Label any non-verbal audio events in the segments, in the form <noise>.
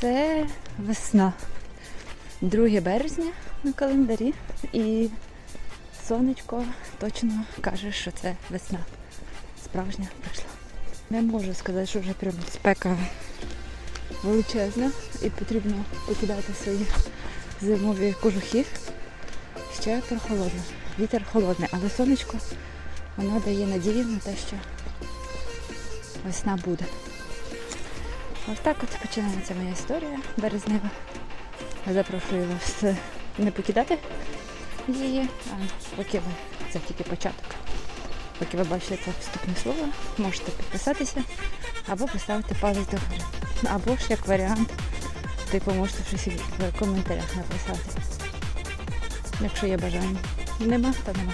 Це весна. 2 березня на календарі. І сонечко точно каже, що це весна. Справжня прийшла. Не можу сказати, що вже прям спека величезна і потрібно покидати свої зимові кожухи. Ще прохолодно. Вітер холодний, але сонечко воно дає надію на те, що весна буде. Ось так от починається моя історія березнева. Запрошую вас не покидати її, а поки ви це тільки початок. Поки ви бачите це вступне слово, можете підписатися або поставити палець догори. Або ж як варіант, типу можете щось в коментарях написати. Якщо є бажання. Нема, то нема.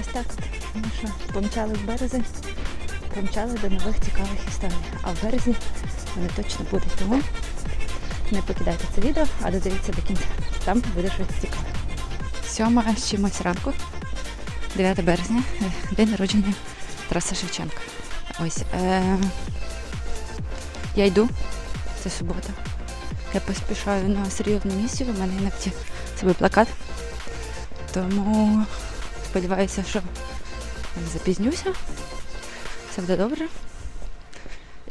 Ось так от. Ну що, помчали в березень, помчали до нових цікавих історій. А в березні вони точно будуть. Тому не покидайте це відео, а додивіться до кінця. Там буде щось цікаве. Сьома з чимось ранку, 9 березня, е, день народження Тараса Шевченка. Ось. Е- я йду, це субота. Я поспішаю на серйозну місію, у мене іноді собі плакат. Тому сподіваюся, що запізнюся. Все буде добре.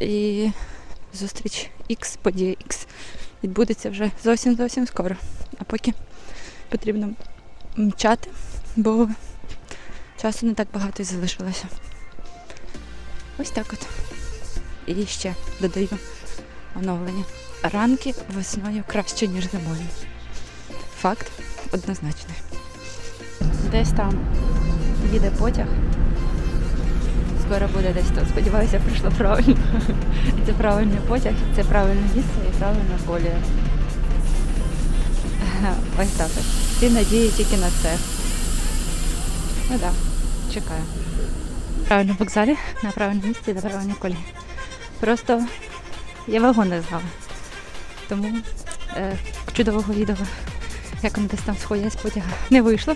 І зустріч X, подія X відбудеться вже зовсім зовсім скоро. А поки потрібно мчати, бо часу не так багато і залишилося. Ось так от. І ще додаю оновлення. Ранки весною краще, ніж зимою. Факт однозначний. Десь там їде потяг. Скоро буде десь тут. Сподіваюся, я прийшла правильно. Це правильний потяг, це правильне місце і правильна колія. Ось так. Всі надії тільки на це. Ну так, чекаю. На правильному вокзалі, на правильному місці, на правильній колії. Просто я вагон не знала. Тому е, чудового відео, як вони десь там сходять з потяга, не вийшло,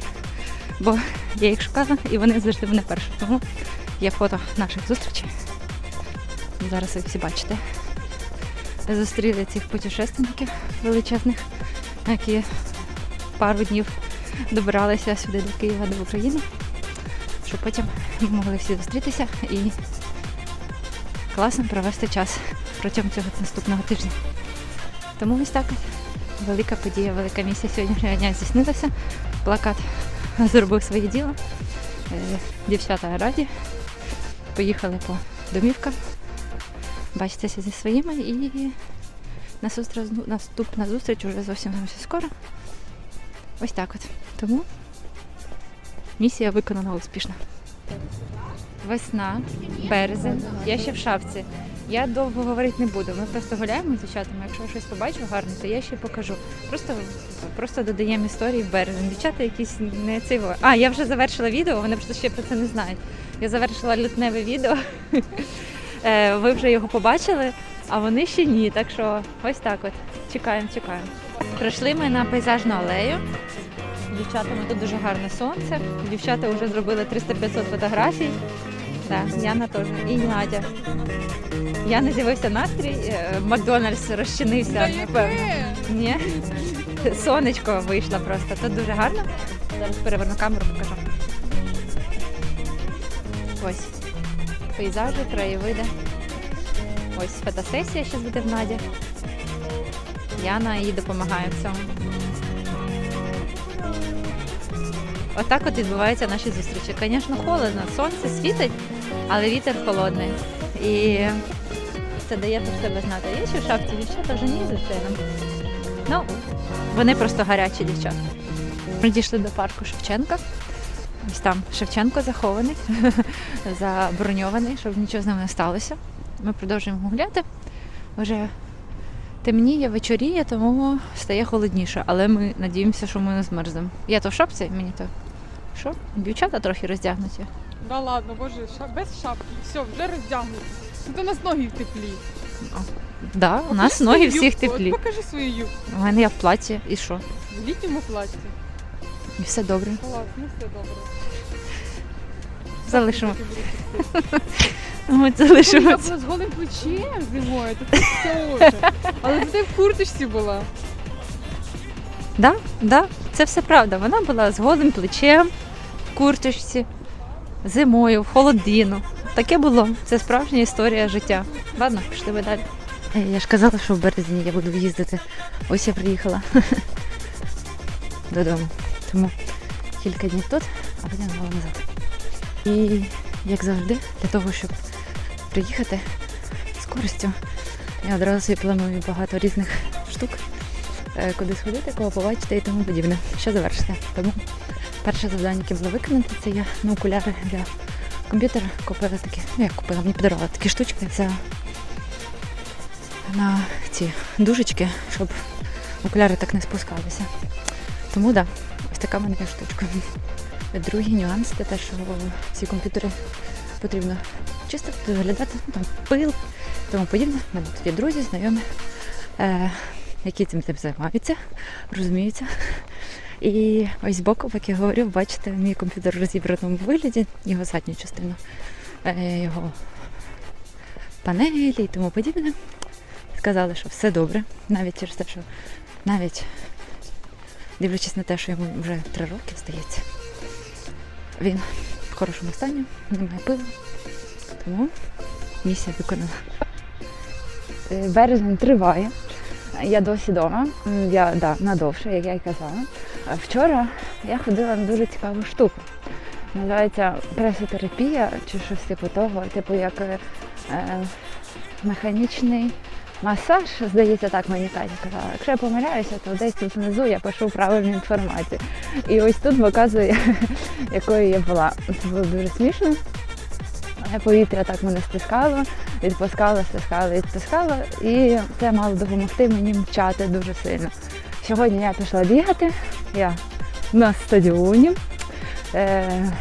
бо я їх шукала і вони завжди мене перші. Тому є фото наших зустрічей. Зараз ви всі бачите. Зустріли цих путешественників величезних, які пару днів добиралися сюди до Києва, до України, щоб потім могли всі зустрітися і класно провести час протягом цього наступного тижня. Тому ось так велика подія, велика місія сьогоднішнього дня здійснилася. Плакат зробив своє діло. Е, Дівчата раді. Поїхали по домівкам, бачитися зі своїми і наступна зустріч уже зовсім зовсім скоро. Ось так от. Тому місія виконана успішно. Весна, березень, я ще в шапці. Я довго говорити не буду. Ми просто гуляємо з дівчатами. Якщо я щось побачу гарне, то я ще покажу. Просто, просто додаємо історії в березень. Дівчата якісь не цього. А, я вже завершила відео, вони просто ще про це не знають. Я завершила лютневе відео. <laughs> Е, Ви вже його побачили, а вони ще ні. Так що ось так от. Чекаємо, чекаємо. Прийшли ми на пейзажну алею. Дівчатами тут дуже гарне сонце. Дівчата вже зробили 300-500 фотографій. Так, Яна теж. І Надя. Яна з'явився настрій, е, Макдональдс розчинився, напевно. Ні. Сонечко вийшло просто. Тут дуже гарно. Зараз переверну камеру, покажу. Ось. Пейзажі, краєвиди. Ось фотосесія ще буде в Наді. Яна їй допомагає в цьому. Отак от відбуваються наші зустрічі. Звісно, холодно, сонце світить, але вітер холодний. І це дає про себе знати. Є ще в шапці дівчата вже ні, звичайно. Ну, вони просто гарячі дівчата. Ми дійшли до парку Шевченка. Ось там Шевченко захований, <laughs> заброньований, щоб нічого з ним не сталося. Ми продовжуємо гуляти. Вже темніє, вечоріє, тому стає холодніше, але ми надіємося, що ми не змерзнемо. Я то в шапці, мені то. Що? Дівчата трохи роздягнуті. Да ладно, боже, ша- без шапки, все, вже роздягнуті. Тут у нас ноги в теплі. Да, у Покажи нас свою ноги юбку, всіх от теплі. Покажи свою юбку. У мене я в платі, і що? В літньому платі. І все добре. Клас, ну все добре. Залишимо. Так, <laughs> От Я залишилось. була з голим плечем зимою, то це все. Але ти в курточці була. Да, да, це все правда. Вона була з голим плечем, в курточці, зимою, в холодину. Таке було. Це справжня історія життя. Ладно, пішли ми далі. Е, Я ж казала, що в березні я буду їздити. Ось я приїхала <laughs> додому. Тому кілька днів тут, а потім знову назад. І як завжди, для того, щоб приїхати з користю, я одразу планую багато різних штук е, куди сходити, кого побачити і тому подібне. Що завершити. Тому перше завдання, яке було виконати, це я на окуляри для комп'ютера купила такі. Ну, як купила, мені подарували такі штучки за на ці дужечки, щоб окуляри так не спускалися. Тому так, да, ось така мене штучка. Другий нюанс це те, що ці комп'ютери потрібно чистити, доглядати, ну, там пил, тому подібне. У мене тут є друзі, знайомі. Е, які цим тим займаються, розуміються. І ось збоку, як я говорю, бачите, мій комп'ютер в розібраному вигляді, його задню частину, е, його панелі і тому подібне. Сказали, що все добре, навіть через те, що навіть дивлячись на те, що йому вже три роки, здається, він в хорошому стані, немає пива. Тому місія виконана. Е, Березень триває. Я досі вдома. Я да, надовше, як я й казала. Вчора я ходила на дуже цікаву штуку. Називається пресотерапія чи щось типу того, типу як е, е, механічний масаж, здається, так мені Катя казала. Якщо я помиляюся, то десь тут внизу я пишу правильну інформацію. І ось тут показує, <laughs> якою я була. Це було дуже смішно. Е, Повітря так мене стискало, відпускало, стискало, відпускало, і це мало допомогти мені мчати дуже сильно. Сьогодні я пішла бігати, я на стадіоні. Е,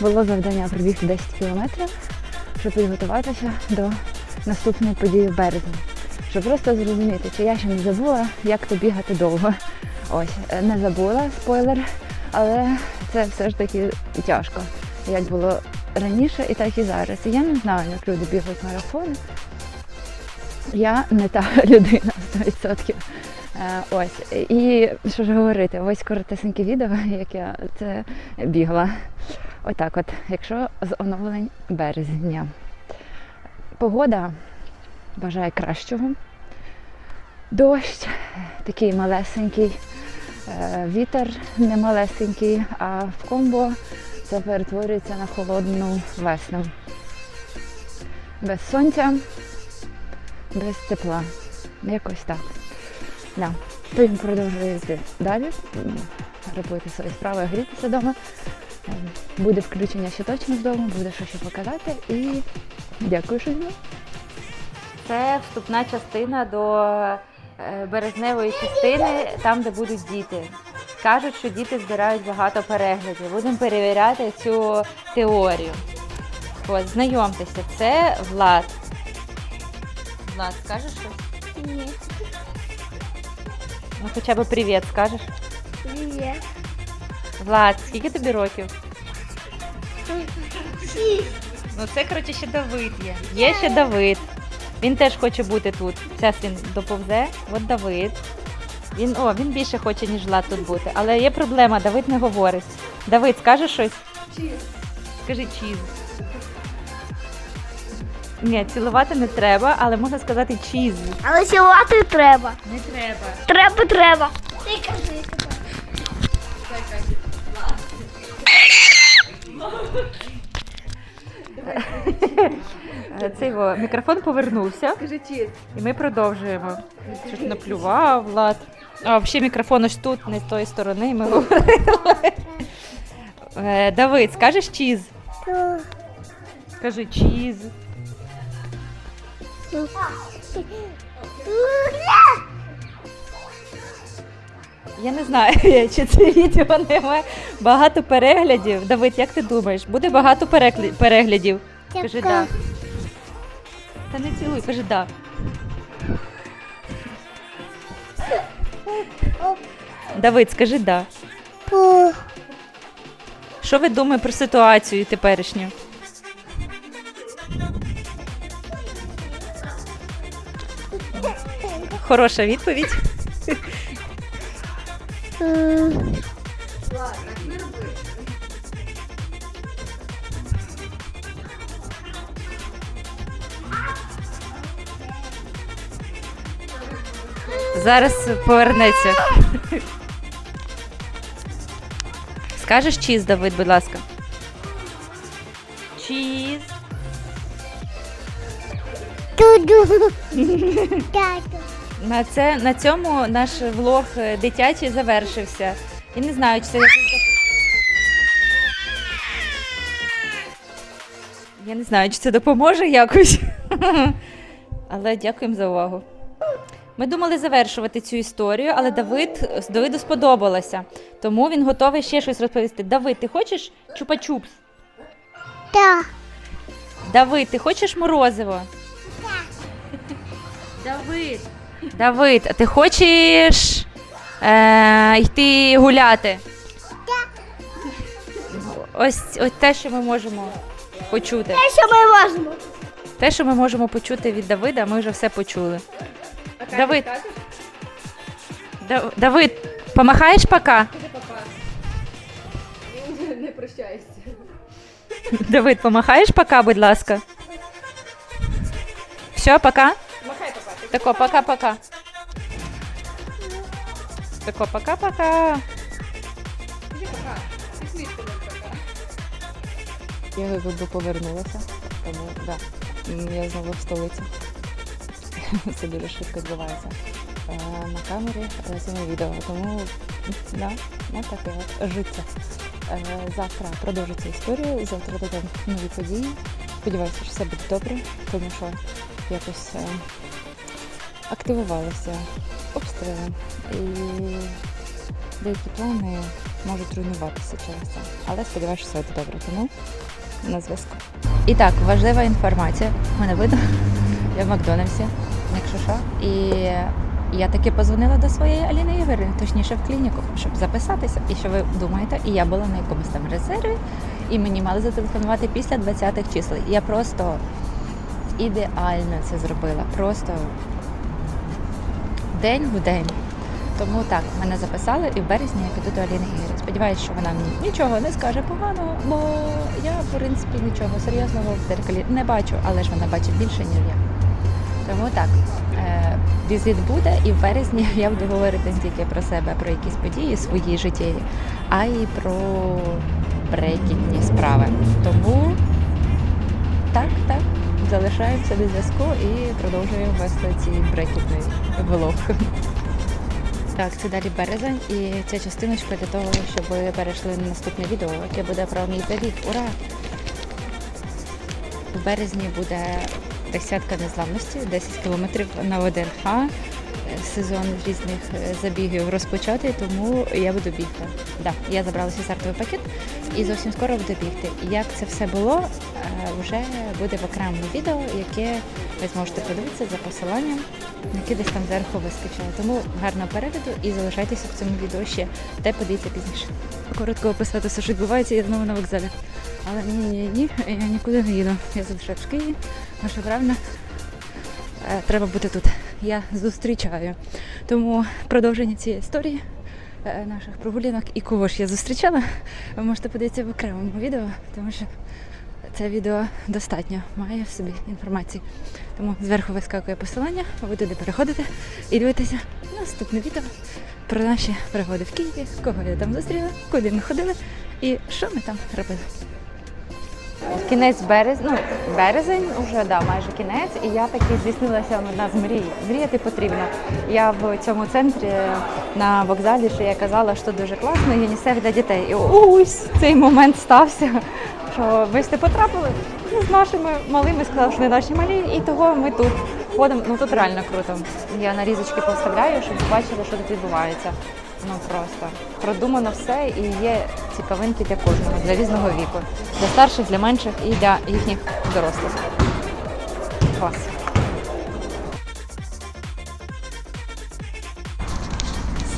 було завдання пробігти 10 кілометрів, щоб підготуватися до наступної події в березні. Щоб просто зрозуміти, чи я ще не забула, як то бігати довго. Ось, е, не забула, спойлер, але це все ж таки тяжко, як було раніше і так і зараз. І я не знаю, як люди бігають марафони. Я не та <laughs> людина 100%. Е, Ось. І що ж говорити, ось коротесеньке відео, <laughs> як я це бігла. Отак от, якщо з оновлень березня. Погода бажає кращого. Дощ такий малесенький, е, вітер не малесенький, а в комбо це перетворюється на холодну весну. Без сонця, без тепла. Якось так. Да. То він продовжує йти далі, робити свої справи, грітися вдома. Буде включення ще точно вдома, буде що ще показати. І дякую, що зі. Це вступна частина до е, березневої частини, там, де будуть діти. Кажуть, що діти збирають багато переглядів. Будемо перевіряти цю теорію. От, знайомтеся, це Влад. Влад, скажеш щось? Ні. Ну хоча б привіт скажеш. Ні. Влад, скільки тобі років? Ну це, коротше, ще Давид є. Є ще Давид. Він теж хоче бути тут. Зараз він доповзе. От Давид. Він, о, він більше хоче, ніж Влад тут бути. Але є проблема, Давид не говорить. Давид, скажеш щось? Чіз. Скажи чіз. Ні, цілувати не треба, але можна сказати чіз. Але сілати треба. Не треба. Треба, треба. Ти кажи. Е, Цей во, мікрофон повернувся. Скажи чіз. І ми продовжуємо. Щось наплював, Влад. А взагалі мікрофон ось тут, не з тої сторони, і ми говорили. Е, Давид, скажеш чіз? Скажи чіз. Я не знаю, <laughs> чи це відео не має багато переглядів. Давид, як ти думаєш, буде багато перекля- переглядів? Кажи да. Та не цілуй, кажи да. Давид, скажи да. Що ви думаєте про ситуацію теперішню? Хороша відповідь. Зараз повернеться. Скажеш чіз, Давид, будь ласка. Чіз. Туду. Тату. На, це, на цьому наш влог е, дитячий завершився. І не знаю, чи це якось... Я не знаю, чи це допоможе якось. <laughs> Але дякуємо за увагу. Ми думали завершувати цю історію, але Давид Давиду сподобалося. Тому він готовий ще щось розповісти. Давид, ти хочеш чупа-чупс? Так. Давид, ти хочеш морозиво? Давид. Давид, а ти хочеш е, йти гуляти? Ось, ось те, що ми можемо почути. Те, що ми можемо. Те, що ми можемо почути від Давида, ми вже все почули. Давид. Да- Давид, помахаєш пока? Не прощайся. Давид, помахаєш пока, будь ласка. Все, пока? Тако, пока-пока. Тако, пока-пока. Я якби повернулася, тому да, я знову в столиці. <laughs> Це дуже швидко відбувається. Е, На камері е, знімаю відео, тому да, таке от життя. Е, Завтра продовжу цю завтра додам нові події. Сподіваюся, що все буде добре, тому що якось активувалися обстріли і деякі плани можуть руйнуватися через це. Але сподіваюся, що все буде добре. Тому на зв'язку. І так, важлива інформація. Мене видно. Я в Макдональдсі, якщо що. І я таки позвонила до своєї Аліни Ігорівни, точніше в клініку, щоб записатися. І що ви думаєте, і я була на якомусь там резерві, і мені мали зателефонувати після 20-х чисел. Я просто ідеально це зробила. Просто день в день. Тому так, мене записали, і в березні я піду до Аліни Ігорі. Сподіваюся, що вона мені нічого не скаже поганого, бо я, в принципі, нічого серйозного в дзеркалі не бачу, але ж вона бачить більше, ніж я. Тому так, е, візит буде, і в березні <laughs> я буду говорити не тільки про себе, про якісь події свої життєві, а й про брекітні справи. Тому так, так, залишаємося до зв'язку і продовжуємо вести ці брекітний влог. Так, це далі березень, і ця частиночка для того, щоб ви перейшли на наступне відео, яке буде про мій забіг. Ура! В березні буде десятка незламності, 10 кілометрів на 1Х. Сезон різних е, забігів розпочатий, тому я буду бігти. Да, я забрала свій стартовий пакет і зовсім скоро буду бігти. Як це все було, е, вже буде в окремому відео, яке ви зможете подивитися за посиланням, яке десь там зверху вискочило. Тому гарного перегляду і залишайтеся в цьому відео ще, де подивіться пізніше. Коротко описати все, що відбувається, я знову на вокзалі. Але ні, ні, ні, я нікуди не їду. Я залишаюсь в Києві, тому що правильно е, треба бути тут. Я зустрічаю. Тому продовження цієї історії наших прогулянок і кого ж я зустрічала, ви можете подивитися в окремому відео, тому що це відео достатньо має в собі інформації. Тому зверху вискакує посилання, ви туди переходите і дивитеся наступне відео про наші пригоди в Києві, кого я там зустріла, куди ми ходили і що ми там робили. Кінець березня, ну березень вже да, майже кінець, і я таки здійснилася одна з мрій. Мріяти потрібно. Я в цьому центрі на вокзалі, що я казала, що дуже класно, ЮНІСЕФ для дітей. І ось цей момент стався. Що ви сте потрапили ну, з нашими малими, сказали, що не наші малі, і того ми тут ходимо. Ну тут реально круто. Я нарізочки поставляю, щоб бачили, що тут відбувається. Ну просто продумано все і є цікавинки для кожного, для різного віку, для старших, для менших і для їхніх дорослих. Клас.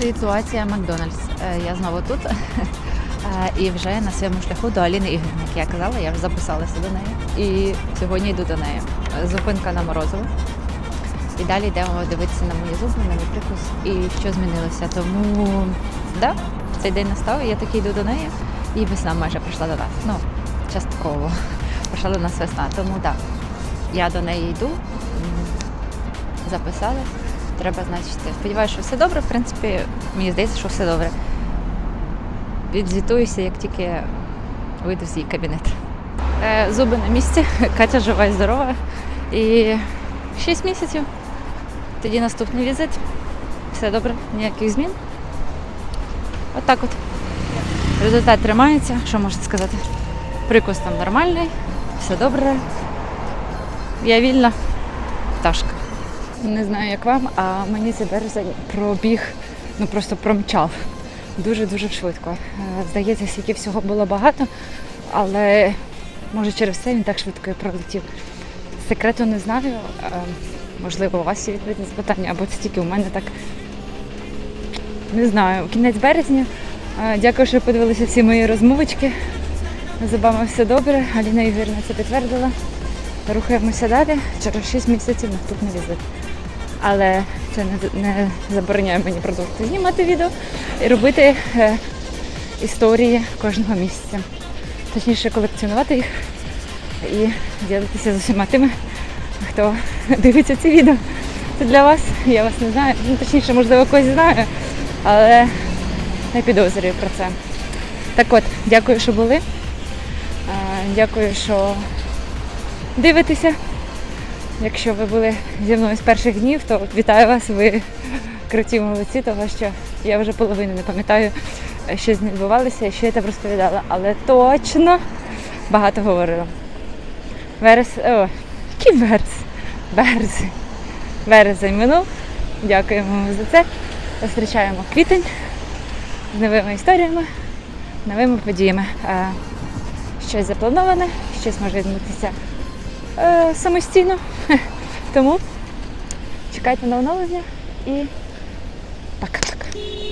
Ситуація Макдональдс. Е, Я знову тут. <laughs> Е, І вже на своєму шляху до Аліни Ігорівни, як я казала, я вже записалася до неї. І сьогодні йду до неї. Зупинка на Морозово. І далі йдемо дивитися на мої зуби, на мій прикус і що змінилося. Тому да, цей день настав, я таки йду до неї, і весна майже прийшла до нас. Ну, частково <laughs> прийшла до нас весна. Тому так, я до неї йду, записалась. Треба, значить, сподіваюся, що все добре. В принципі, мені здається, що все добре. Відзвітуюся, як тільки вийду з її кабінет. Е, Зуби на місці, <laughs> Катя жива і здорова. І 6 місяців. Тоді наступний візит. Все добре, ніяких змін. От от. Результат тримається, що можна сказати. Прикус там нормальний, все добре. Я вільна пташка. Не знаю, як вам, а мені цей березень пробіг, ну просто промчав. Дуже-дуже швидко. Е, Здається, скільки всього було багато, але може через це він так швидко і пролетів. Секрету не знаю. Можливо, у вас є відповідь на запитання, або це тільки у мене так. Не знаю. Кінець березня. Е, Дякую, що подивилися всі мої розмовочки. З все добре. Аліна Ігорівна це підтвердила. Рухаємося далі. Через 6 місяців наступний візит. Але це не, не забороняє мені продовжувати знімати відео і робити е, історії кожного місяця. Точніше, колекціонувати їх і ділитися з усіма тими, хто <laughs> дивиться ці відео. Це для вас, я вас не знаю. Ну, точніше, можливо, когось знаю, але не підозрюю про це. Так от, дякую, що були. Дякую, що дивитеся. Якщо ви були зі мною з перших днів, то вітаю вас, ви <laughs> круті молодці, тому що я вже половину не пам'ятаю, що з відбувалося і що я там розповідала. Але точно багато говорила. Верес. О, який верес? Березень. Березень минув. Дякуємо вам за це. Зустрічаємо квітень з новими історіями, новими подіями. Щось заплановане, щось може відбутися е, самостійно. <laughs> Тому чекайте на оновлення і пока-пока.